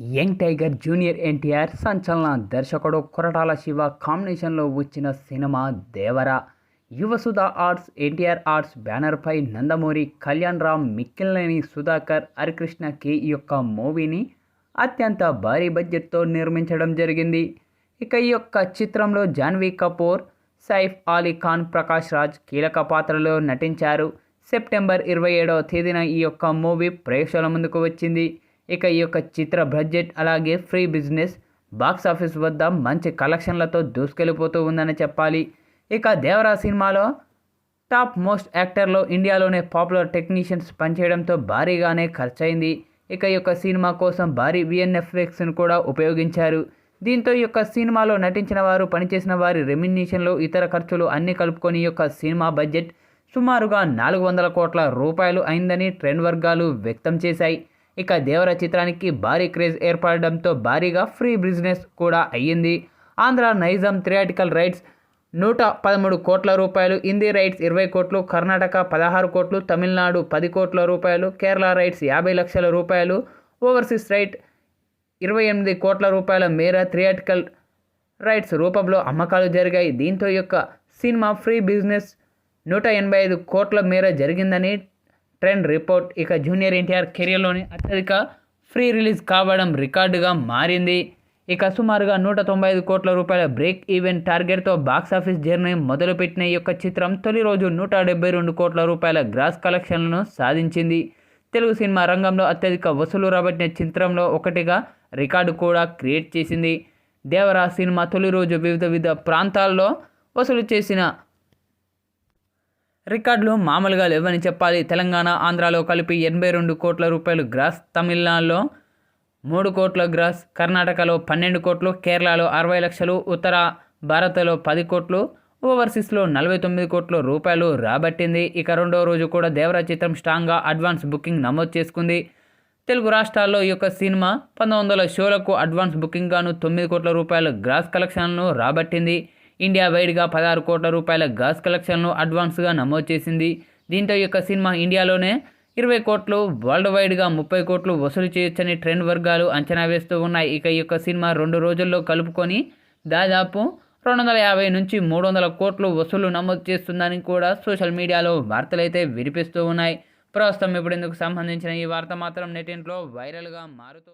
Young tiger junior NTR సంచలన దర్శకుడు కొరటాల శివ కాంబినేషన్లో వచ్చిన cinema Devara. Yuvasudha arts NTR arts బ్యానర్పై నందమూరి కళ్యాణ్ రామ్ మిక్కిలినేని సుధాకర్ హరికృష్ణ కే ఈ యొక్క మూవీని అత్యంత భారీ బడ్జెట్తో నిర్మించడం జరిగింది. ఇక ఈ యొక్క చిత్రంలో జాన్వీ కపూర్ సైఫ్ అలీ ఖాన్ ప్రకాష్ రాజ్ కీలక పాత్రలో నటించారు. సెప్టెంబర్ ఇరవై ఏడవ తేదీన ఈ యొక్క మూవీ ప్రేక్షకుల ముందుకు వచ్చింది. ఇక ఈ యొక్క చిత్ర బడ్జెట్ అలాగే ఫ్రీ బిజినెస్ బాక్స్ ఆఫీస్ వద్ద మంచి కలెక్షన్లతో దూసుకెళ్ళిపోతూ ఉందని చెప్పాలి. ఇక దేవరా సినిమాలో టాప్ మోస్ట్ యాక్టర్లో ఇండియాలోనే పాపులర్ టెక్నీషియన్స్ పనిచేయడంతో భారీగానే ఖర్చయింది. ఇక ఈ యొక్క సినిమా కోసం భారీ విఎన్ఎఫ్ఎక్స్ను కూడా ఉపయోగించారు. దీంతో ఈ యొక్క సినిమాలో నటించిన వారు పనిచేసిన వారి రెమ్యునేషన్లు ఇతర ఖర్చులు అన్ని కలుపుకొని ఈ యొక్క సినిమా బడ్జెట్ సుమారుగా నాలుగు వందల కోట్ల రూపాయలు అయిందని ట్రెండ్ వర్గాలు వ్యక్తం చేశాయి. ఇక దేవర చిత్రానికి భారీ క్రేజ్ ఏర్పడడంతో భారీగా ఫ్రీ బిజినెస్ కూడా అయ్యింది. ఆంధ్ర నైజాం థియేటికల్ రైట్స్ నూట పదమూడు కోట్ల రూపాయలు హిందీ రైట్స్ ఇరవై కోట్లు కర్ణాటక పదహారు కోట్లు తమిళనాడు పది కోట్ల రూపాయలు కేరళ రైట్స్ యాభై లక్షల రూపాయలు ఓవర్సీస్ రైట్ ఇరవై ఎనిమిది కోట్ల రూపాయల మేర థియేటికల్ రైట్స్ రూపంలో అమ్మకాలు జరిగాయి. దీంతో యొక్క సినిమా ఫ్రీ బిజినెస్ నూట ఎనభై ఐదు కోట్ల మేర జరిగిందని ట్రెండ్ రిపోర్ట్. ఇక జూనియర్ ఎన్టీఆర్ కెరియర్లోని అత్యధిక ఫ్రీ రిలీజ్ కావడం రికార్డుగా మారింది. ఇక సుమారుగా నూట తొంభై ఐదు కోట్ల రూపాయల బ్రేక్ ఈవెంట్ టార్గెట్తో బాక్సాఫీస్ జర్నీ మొదలుపెట్టిన ఈ యొక్క చిత్రం తొలి రోజు నూట డెబ్బై రెండు కోట్ల రూపాయల గ్రాస్ కలెక్షన్లను సాధించింది. తెలుగు సినిమా రంగంలో అత్యధిక వసూలు రాబట్టిన చిత్రంలో ఒకటిగా రికార్డు కూడా క్రియేట్ చేసింది. దేవరా సినిమా తొలి రోజు వివిధ వివిధ ప్రాంతాల్లో వసూలు చేసిన రికార్డులు మామూలుగా లేవని చెప్పాలి. తెలంగాణ ఆంధ్రాలో కలిపి ఎనభై రెండు కోట్ల రూపాయలు గ్రాస్. తమిళనాడులో మూడు కోట్ల గ్రాస్. కర్ణాటకలో పన్నెండు కోట్లు. కేరళలో అరవై లక్షలు. ఉత్తర భారత్లో పది కోట్లు. ఓవర్సీస్లో నలభై తొమ్మిది కోట్ల రూపాయలు రాబట్టింది. ఇక రెండో రోజు కూడా దేవరా చిత్రం స్ట్రాంగ్గా అడ్వాన్స్ బుకింగ్ నమోదు చేసుకుంది. తెలుగు రాష్ట్రాల్లో ఈ యొక్క సినిమా పంతొమ్మిది వందల షోలకు అడ్వాన్స్ బుకింగ్ గాను తొమ్మిది కోట్ల రూపాయల గ్రాస్ కలెక్షన్లను రాబట్టింది. ఇండియా వైడ్గా పదహారు కోట్ల రూపాయల గ్రాస్ కలెక్షన్లు అడ్వాన్స్గా నమోదు చేసింది. దీంతో ఈ యొక్క సినిమా ఇండియాలోనే ఇరవై కోట్లు వరల్డ్ వైడ్గా ముప్పై కోట్లు వసూలు చేయొచ్చని ట్రెండ్ వర్గాలు అంచనా వేస్తూ ఉన్నాయి. ఇక ఈ యొక్క సినిమా రెండు రోజుల్లో కలుపుకొని దాదాపు రెండు వందల యాభై నుంచి మూడు వందల కోట్లు వసూలు నమోదు చేస్తుందని కూడా సోషల్ మీడియాలో వార్తలైతే వినిపిస్తూ ఉన్నాయి. ప్రస్తుతం ఇప్పుడు ఇందుకు సంబంధించిన ఈ వార్త మాత్రం నెటింట్లో వైరల్గా మారుతూ